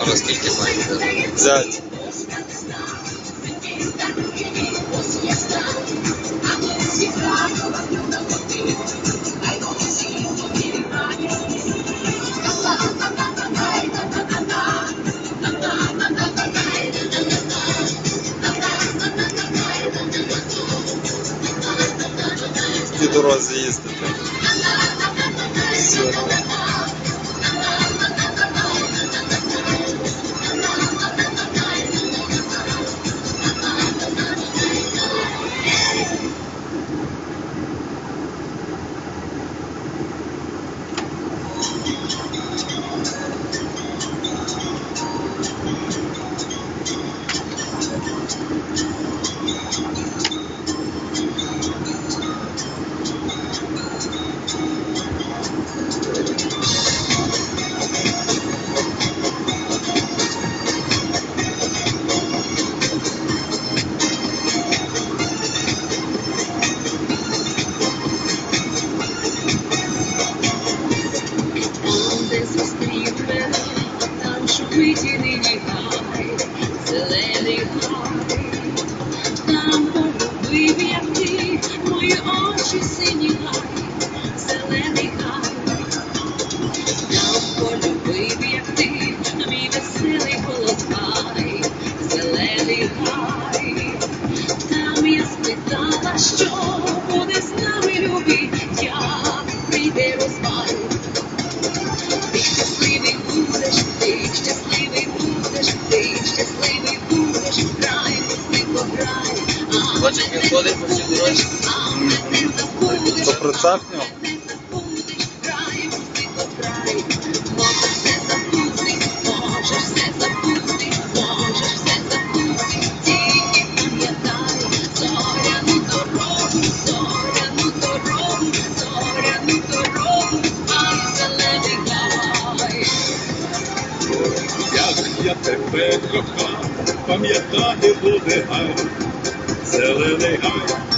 Камера скільки має? Взять. Ті дорозі їздити. Мої очі сині гай, зелений гай. Там полюбив я ти, мій веселий голос зелений гай. Там я спитала, що буде з нами любі, як Як я тебе кохав, пам'ятати буде гай, зелений гай.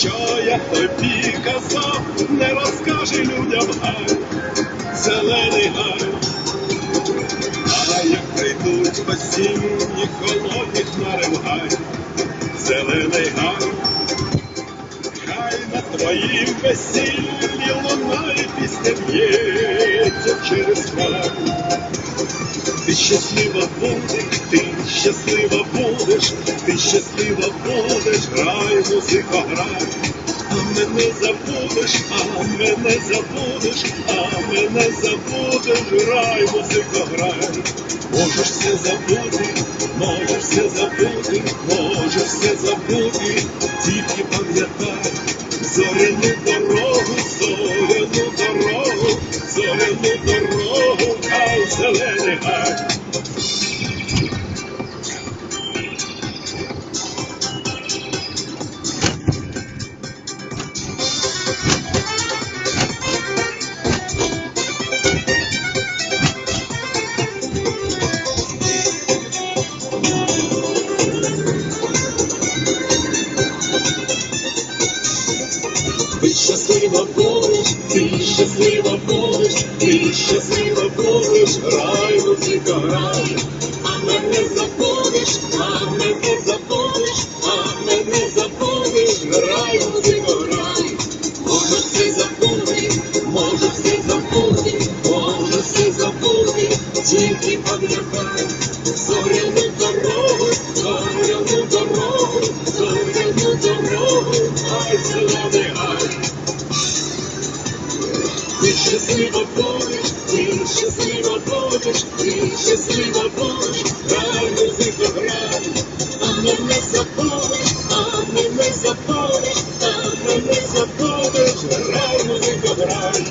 Що я тобі казав, не розкажи людям гай, зелений гай. А як прийдуть осінні холодні хмари в гай, зелений гай. Хай на твоїм весіллі лунає пісня б'ється через хай. Ти щаслива будеш, ти щаслива будеш, ти щаслива будеш, грай, музика, грай. А мене забудеш, а мене забудеш, а мене забудеш, грай, музика, грай. Можеш все забути, можеш все забути, можеш все забути, Ти щаслива будеш, ти щаслива будеш, ти щаслива будеш, грай, музика, грай. А мене забудеш, а мене забудеш, а мене забудеш, грай, музика, грай. Може все забути, може все забути, може все забути, тільки пам'ятай, Ти щаслива будеш, ти щаслива будеш, ти щаслива будеш, грай, музику, грай. А мене забудеш, а мене забудеш, а мене забудеш, грай, музику, грай.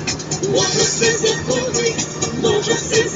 Може все забути, може все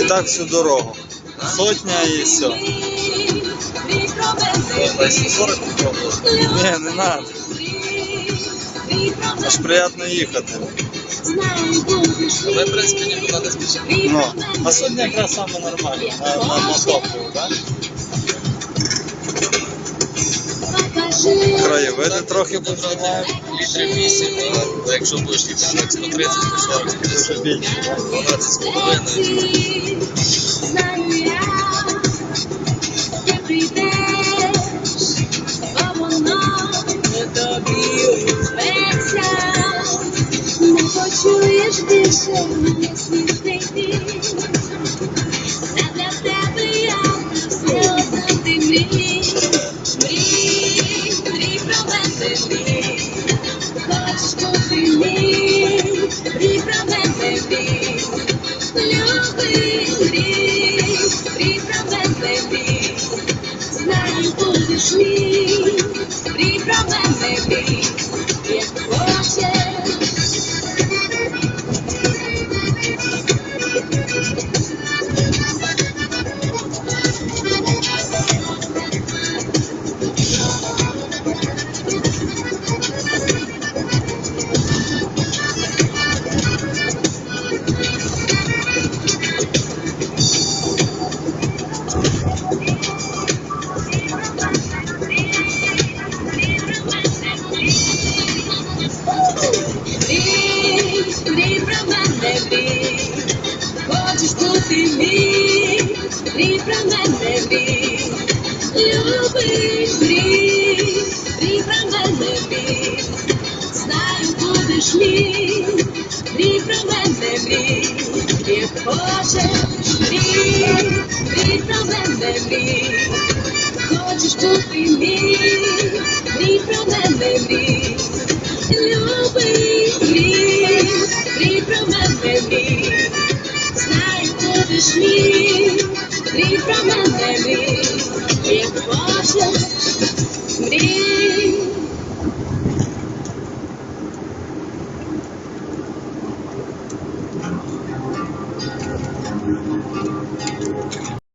І так всю дорогу. Сотня і все. Дай 40 попробував. Ні, не надо. Аж приємно їхати. Але, в принципі, нікуди не спішимо. Ну, а сьогодні якраз саме нормально. На, на, на топливо, так? Краєвиди трохи познімаємо. Літрів 8, а якщо будеш їхати так 130, 140, Ще більше. так? 12 з половиною. Не. Почуєш більше мене слів something, baby. Мрій. Хочеш бути мій, мрій про мене, мрій. Любий, мрій, мрій про мене, мрій. Знаю, будеш мій, про мене, мрій. Як хочеш, мрій про мене, мрій. Хочеш бути мій, мрій будеш мій, мрій про мене, мрій. Як хочеш,